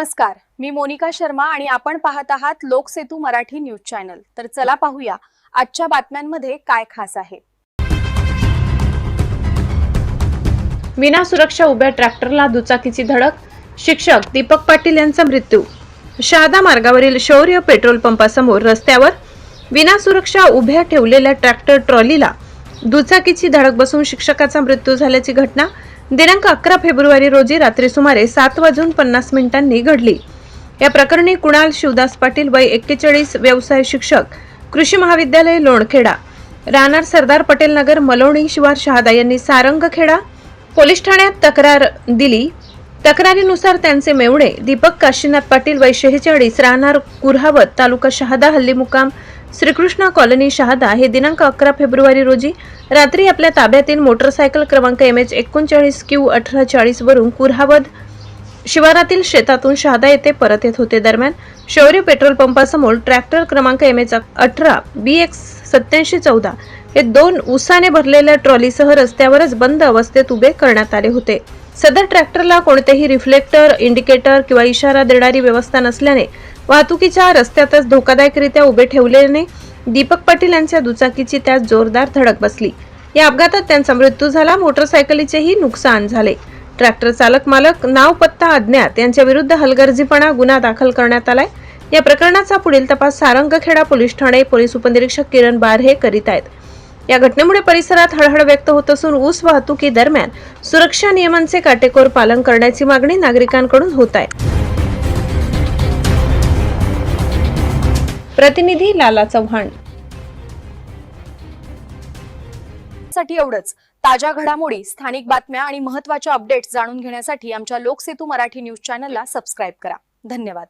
नमस्कार मी मोनिका शर्मा आणि आपण पाहत आहात लोकसेतू मराठी न्यूज चॅनल. तर चला पाहूया आजच्या बातम्यांमध्ये काय खास आहे. विना सुरक्षा उभ्या ट्रॅक्टरला दुचाकीची धडक शिक्षक दीपक पाटील यांचा मृत्यू. शहादा मार्गावरील शौर्य पेट्रोल पंपासमोर रस्त्यावर विना सुरक्षा उभ्या ठेवलेल्या ट्रॅक्टर ट्रॉलीला दुचाकीची धडक बसून शिक्षकाचा मृत्यू झाल्याची घटना दिनांक अकरा फेब्रुवारी रोजी रात्री सुमारे सात वाजून पन्नास मिनिटांनी घडली. या प्रकरणी कुणाल शिवदास पाटील वय एक्केचाळीस व्यवसाय शिक्षक कृषी महाविद्यालय लोणखेडा राहणार सरदार पटेल नगर मलोणी शिवार शहादा यांनी सारंगखेडा पोलीस ठाण्यात तक्रार दिली. तक्रारीनुसार त्यांचे मेवणे दीपक काशीनाथ पाटील वय शेहेचाळीस राहणार कुर्हावत तालुका शहादा हल्ली मुकाम श्रीकृष्णा कॉलनी शहादा हे दिनांक अकरा फेब्रुवारी रोजी रात्री आपल्या ताब्यातील मोटरसायकल क्रमांक एम एच एकोणचाळीस क्यू अठरा चाळीस वरून शिवारातील शेतातून शहादा येथे परत येत होते. दरम्यान शौर्य पेट्रोल पंपासमोर ट्रॅक्टर क्रमांक एम एच अठरा बी एक्स सत्याऐंशी चौदा हे दोन उसाने भरलेल्या ट्रॉलीसह रस्त्यावरच बंद अवस्थेत उभे करण्यात आले होते. सदर ट्रॅक्टरला कोणतेही रिफ्लेक्टर इंडिकेटर किंवा इशारा देणारी व्यवस्था नसल्याने वाहतुकीच्या रस्त्यातच धोकादायकरित्या उभे ठेवल्याने दीपक पाटील यांच्या दुचाकीची त्यात जोरदार धडक बसली. या अपघातात त्यांचा मृत्यू झाला मोटरसायकलीचेही नुकसान झाले. ट्रॅक्टर चालक मालक नाव पत्ता अज्ञात यांच्या विरुद्ध हलगर्जीपणा गुन्हा दाखल करण्यात आलाय. या प्रकरणाचा पुढील तपास सारंगखेडा पोलीस ठाणे पोलीस उपनिरीक्षक किरण बारहे करीत आहेत. या घटनेमुळे परिसरात हळहळ व्यक्त होत असून ऊस वाहतुकी दरम्यान सुरक्षा नियमांचे काटेकोर पालन करण्याची मागणी नागरिकांकडून होत आहे. प्रतिनिधी लाला चव्हाण. साठी एवढंच. ताज्या घडामोडी स्थानिक बातम्या आणि महत्त्वाच्या अपडेट्स जाणून घेण्यासाठी आमच्या लोकसेतू मराठी न्यूज चॅनलला सबस्क्राईब करा. धन्यवाद.